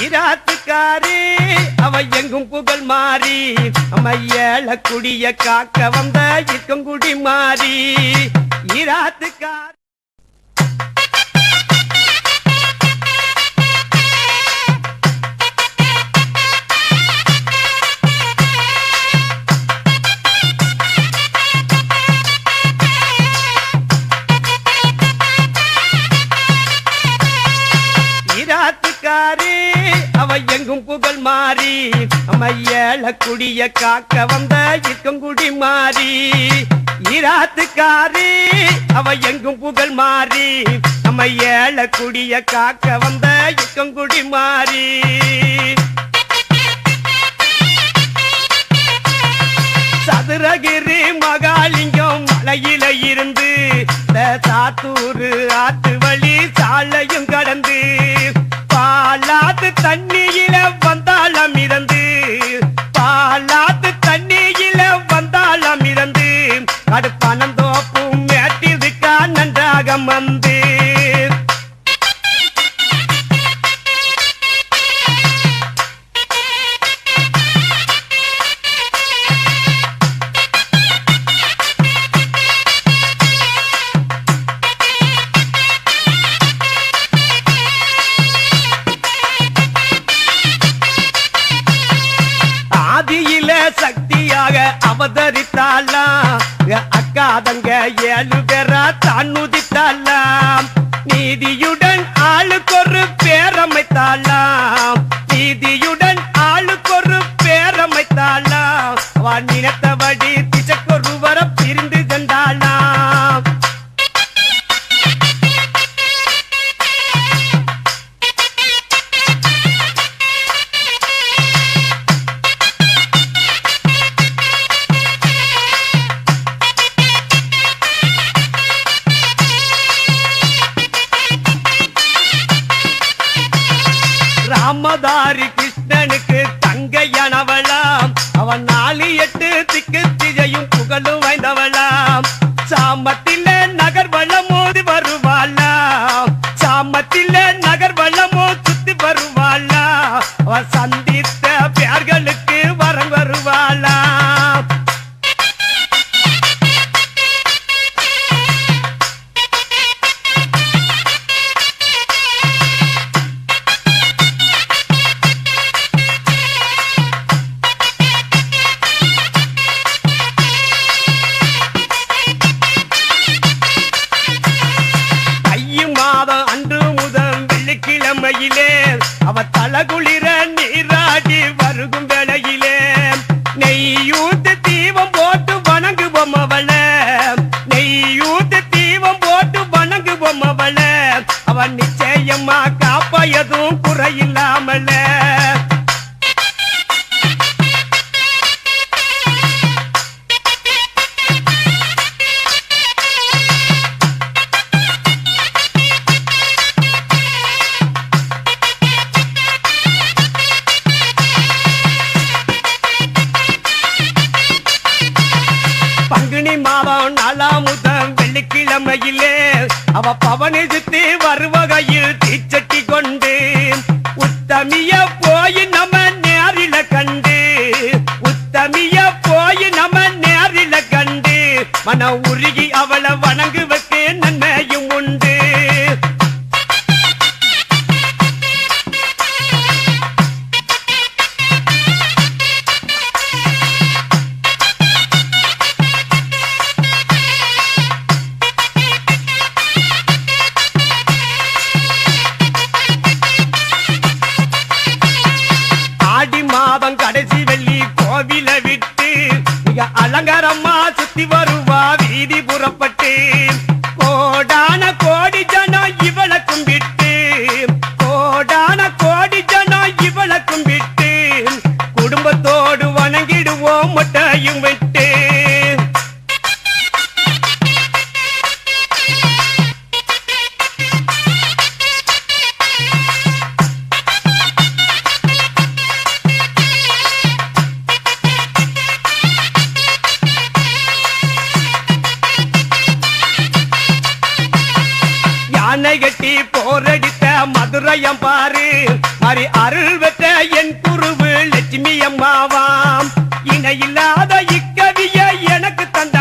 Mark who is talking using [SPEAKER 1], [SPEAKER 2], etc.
[SPEAKER 1] ஈராத்துக்காரி அவ எங்கும் புகழ் மாறி நம்ம குடிய காக்க வந்த இருக்கங்குடி மாறி. ஈராத்துக்காரி. மையல குடிய காக்க வந்த இருக்கங்குடி மாறி ஈராத்துக்காரி அவ எங்கும் புகழ் மாறி நம்ம ஏழ குடிய காக்க வந்த இருக்கங்குடி மாறி. சதுரகிரி மகாலிங்கம் மலையில இருந்து சாத்தூரு ஆத்து வழி சாலையும் கடந்து பாலாத்து தண்ணி மந்திர் ஆதியில சக்தியாக அவதரித்தாலாம் தங்க ஏழு பேரா தன்னுதித்தாலாம் நீதியுடன் ஆளுக்கொரு பேரமைத்தாலாம். நீதியுடன் ஆளுக்கொரு பேரமைத்தாலாம். அவ நினைத்தபடி ராமதாரி கிருஷ்ணனுக்கு தங்கையானவளாம். அவன் நாலு எட்டு திக்கு திஜையும் புகழும் வாய்ந்தவளாம். சாமத்தில நகர் வளமோதி வருவாளாம். சாமத்தில நகர் வளமோ சுத்தி வருவாளா அவன் சந்தித்த பேர்களுக்கு எதுவும் குறையில்லாமல. பங்குனி மாதம் நாலாம் முதல் வெள்ளிக்கிழமையிலே அவ பவனிசுத்தி வருவகையில் தீச்சட்டி உத்தமிய போய் நம்ம நேரில கண்டு உத்தமிய போய் நம்ம நேரில கண்டு மன உருகி அவளை சுத்தி வருவா வீதி புறப்பட்டு. கோடான கோடி ஜன அணை கட்டி போரடித்த மதுரையம் பாரு. மறி அருள் பெற்ற என் குருவு லட்சுமி அம்மாவாம். இணையில்லாத இக்கவிய எனக்கு தந்த